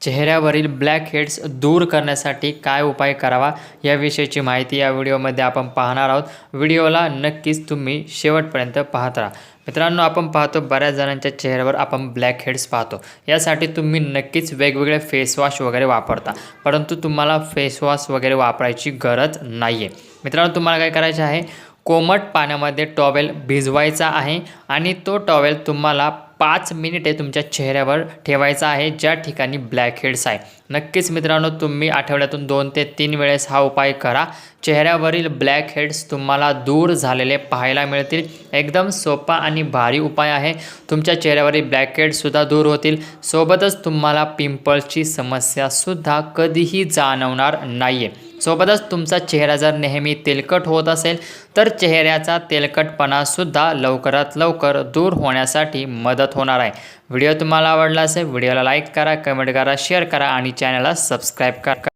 चेहऱ्यावरील black heads दूर करण्यासाठी काय उपाय करावा याविषयीची माहिती या व्हिडिओमध्ये आपण पाहणार आहोत. व्हिडिओला नक्कीच तुम्ही शेवटपर्यंत पाहत राहा. मित्रांनो आपण पाहतो बऱ्याच जणांच्या चेहऱ्यावर आपण ब्लॅक हेड्स पाहतो. यासाठी तुम्ही नक्कीच वेगवेगळे फेसवॉश वगैरे वापरता परंतु तुम्हाला फेसवॉश वगैरे वापरायची गरज नाही आहे मित्रांनो तुम्हाला काय करायचे आहे? कोमट पाण्यामध्ये टॉवेल भिजवायचा आहे आणि तो टॉवेल तुम्हाला पाच मिनिटे तुमच्या चेहऱ्यावर ठेवायचा आहे. ज्या ठिकाणी ब्लॅक हेड्स आहे. नक्कीच मित्रांनो तुम्ही आठवड्यातून दोन ते तीन वेळेस हा उपाय करा. चेहऱ्यावरील ब्लॅकहेड्स तुम्हाला दूर झालेले पाहायला मिळतील. एकदम सोपा आणि भारी उपाय आहे. तुमच्या चेहऱ्यावरील ब्लॅक हेड्ससुद्धा दूर होतील. सोबतच तुम्हाला पिंपल्सची समस्यासुद्धा कधीही जाणवणार नाही आहे सोबतच तुमचा चेहरा जर नेहमी तेलकट होत असेल तर चेहऱ्याचा तेलकटपणासुद्धा लवकरात लवकर दूर होण्यासाठी मदत होणार आहे. व्हिडिओ तुम्हाला आवडला असेल व्हिडिओला लाईक करा कमेंट करा शेअर करा आणि चॅनलला सबस्क्राईब करा.